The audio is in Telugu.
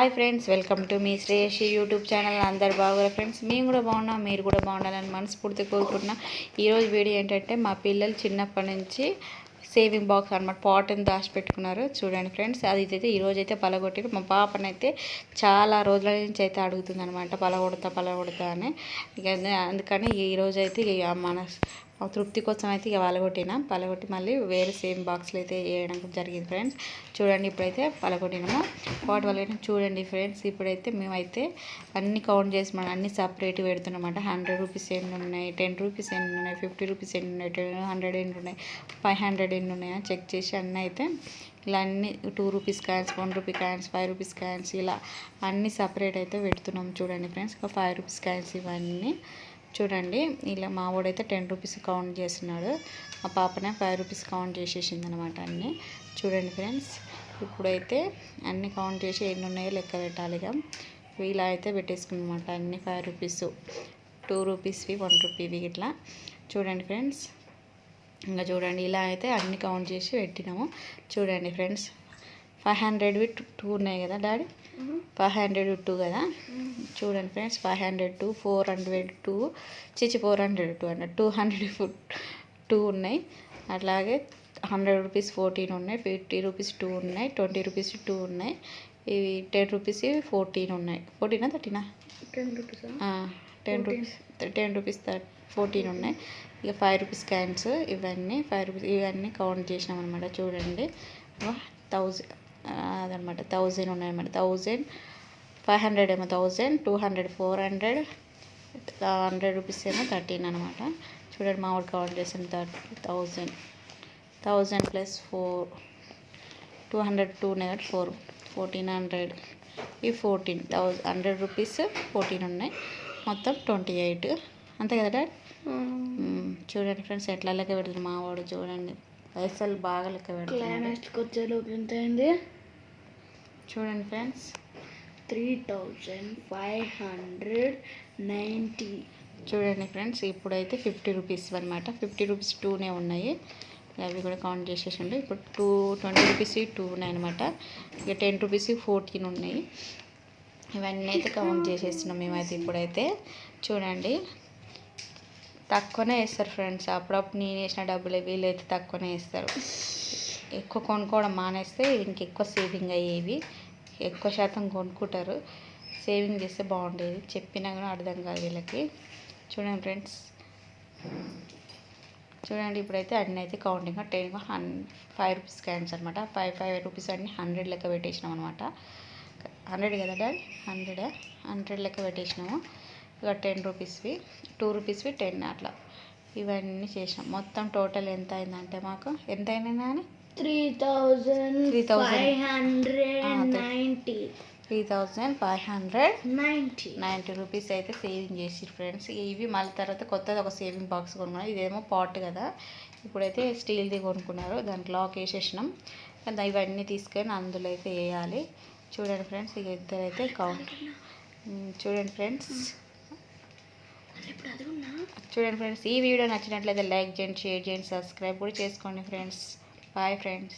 హాయ్ ఫ్రెండ్స్ వెల్కమ్ టు మీ శ్రేయసి యూట్యూబ్ ఛానల్ అందరు బాగున్నారు ఫ్రెండ్స్ మేము కూడా బాగున్నాం మీరు కూడా బాగుండాలని మనస్ఫూర్తి కోరుకుంటున్నాం. ఈరోజు వీడియో ఏంటంటే మా పిల్లలు చిన్నప్పటి నుంచి సేవింగ్ బాక్స్ అనమాట పాట్ని దాచిపెట్టుకున్నారు చూడండి ఫ్రెండ్స్ అది అయితే ఈరోజు అయితే మా పాపనైతే చాలా రోజుల నుంచి అయితే అడుగుతుంది అనమాట పలగొడతా పలగొడతా అని. ఇక అందుకని ఈరోజు అయితే ఇక మన తృప్తి కోసం అయితే ఇక పలగొట్టిన. పలగొట్టి మళ్ళీ వేరే సేమ్ బాక్స్లో అయితే వేయడం జరిగింది ఫ్రెండ్స్ చూడండి ఇప్పుడైతే పలగొట్టినాము. వాటి వల్ల చూడండి ఫ్రెండ్స్ ఇప్పుడైతే మేమైతే అన్ని కౌంట్ చేసి మనం అన్ని సపరేట్ పెడుతున్నమాట హండ్రెడ్ రూపీస్ ఎన్ని ఉన్నాయి? టెన్ రూపీస్ ఎన్ని ఉన్నాయి? ఫిఫ్టీ రూపీస్ ఎన్ని ఉన్నాయి? టెన్ హండ్రెడ్ ఎన్ని ఉన్నాయి? ఫైవ్ హండ్రెడ్ ఎన్ని ఉన్నాయా? చెక్ చేసి అన్నీ అయితే ఇలా అన్ని two rupees coins one rupee coins five rupees coins ఇలా అన్ని సపరేట్ అయితే పెడుతున్నాం చూడండి ఫ్రెండ్స్ ఒక ఫైవ్ రూపీస్ కాయిన్స్ ఇవన్నీ చూడండి ఇలా మా వాడైతే టెన్ రూపీస్ కౌంట్ చేస్తున్నాడు. మా పాపనే ఫైవ్ రూపీస్ కౌంట్ చేసేసింది అనమాట అన్నీ. చూడండి ఫ్రెండ్స్ ఇప్పుడైతే అన్ని కౌంట్ చేసి ఎన్ని ఉన్నాయో లెక్క పెట్టాలి ఇక. ఇలా అయితే పెట్టేసుకున్నమాట అన్ని ఫైవ్ రూపీస్. టూ రూపీస్వి వన్ రూపీవి ఇట్లా. చూడండి ఫ్రెండ్స్ ఇంకా చూడండి ఇలా అయితే అన్ని కౌంట్ చేసి పెట్టినాము. చూడండి ఫ్రెండ్స్ ఫైవ్ హండ్రెడ్వి టూ ఉన్నాయి కదా డాడీ? ఫైవ్ హండ్రెడ్ టూ కదా? చూడండి friends five hundred two four hundred two చిచి four hundred two hundred two hundred two ఉన్నాయి. అట్లాగే హండ్రెడ్ రూపీస్ ఫోర్టీన్ ఉన్నాయి ఫిఫ్టీ రూపీస్ టూ ఉన్నాయి ట్వంటీ రూపీస్ టూ ఉన్నాయి. ఇవి టెన్ రూపీస్ ఫోర్టీన్ ఉన్నాయి. ఫోర్టీనా థర్టీనా ten rupees ten rupees ten rupees fourteen ఉన్నాయి. ఇక ఫైవ్ రూపీస్ క్యాన్స్ ఇవన్నీ ఫైవ్ రూపీస్ ఇవన్నీ కౌంట్ చేసినాం అనమాట చూడండి. థౌజండ్ అదనమాట థౌజండ్ ఉన్నాయన్నమాట. థౌజండ్ ఫైవ్ హండ్రెడ్ ఏమో thousand two hundred four hundred hundred rupees ఏమో థర్టీన్ అనమాట చూడండి మామిడి కౌంట్ చేసిన thirty thousand. Thousand plus four two hundred two నెగట్ four fourteen hundred. ఈ fourteen thousand hundred rupees fourteen ఉన్నాయి. మొత్తం ట్వంటీ ఎయిట్. అంతే కదా డాడ్? చూడండి ఫ్రెండ్స్ ఎట్లా లెక్క పెడుతుంది మావాడు చూడండి. పైసలు బాగా లెక్క పెడుతుంది చూడండి friends three thousand five hundred ninety. చూడండి ఫ్రెండ్స్ ఇప్పుడైతే ఫిఫ్టీ రూపీస్ అనమాట ఫిఫ్టీ రూపీస్ టూనే ఉన్నాయి. అవి కూడా కౌంట్ చేసేసిండు. ఇప్పుడు టూ ట్వంటీ రూపీస్ టూ ఉన్నాయి అనమాట ఇక టెన్ రూపీస్ ఫోర్టీన్ ఉన్నాయి. ఇవన్నీ అయితే కౌంట్ చేసేస్తున్నాం మేమైతే ఇప్పుడైతే. చూడండి తక్కువనే వేస్తారు ఫ్రెండ్స్. అప్పుడప్పుడు నేను వేసిన డబ్బులు వీళ్ళైతే తక్కువనే వేస్తారు. ఎక్కువ కొనుక్కోవడం మానేస్తే ఇంకెక్కువ సేవింగ్ అయ్యేవి. ఎక్కువ శాతం కొనుక్కుంటారు. సేవింగ్ చేస్తే బాగుండేది. చెప్పినా కూడా అర్థం కాదు వీళ్ళకి. చూడండి ఫ్రెండ్స్. చూడండి ఇప్పుడైతే అన్నీ అయితే కౌంటింగ్ టెన్ హన్ ఫైవ్ రూపీస్ క్యాన్స్ అనమాట ఫైవ్ ఫైవ్ రూపీస్ అన్ని హండ్రెడ్ లెక్క పెట్టేసినాం అనమాట హండ్రెడ్ కదా డాడీ? హండ్రెడ్ హండ్రెడ్ లెక్క పెట్టేసినాము. ఇక టెన్ రూపీస్వి టూ రూపీస్వి టెన్ అట్లా. ఇవన్నీ చేసినాం. మొత్తం టోటల్ ఎంత అయిందంటే మాకు? ఎంత అయినా అని three thousand 3,000. Five hundred. Ninety three thousand five hundred ninety ninety rupees అయితే సేవింగ్ చేసి ఫ్రెండ్స్ ఇవి మళ్ళీ తర్వాత కొత్తది ఒక సేవింగ్ బాక్స్ కొనుక్కున్నాం ఇదేమో పాట్ కదా. ఇప్పుడైతే స్టీల్ది కొనుక్కున్నారు. దాంట్లో లాక్ వేసేసినాం. కానీ ఇవన్నీ తీసుకొని అందులో అయితే వేయాలి. చూడండి ఫ్రెండ్స్ ఇక ఇద్దరు అయితే కౌంట్ చూడండి ఫ్రెండ్స్ చూడండి ఫ్రెండ్స్ ఈ వీడియో నచ్చినట్లయితే లైక్ చేయండి షేర్ చేయండి సబ్స్క్రైబ్ కూడా చేసుకోండి ఫ్రెండ్స్ బాయ్ ఫ్రెండ్స్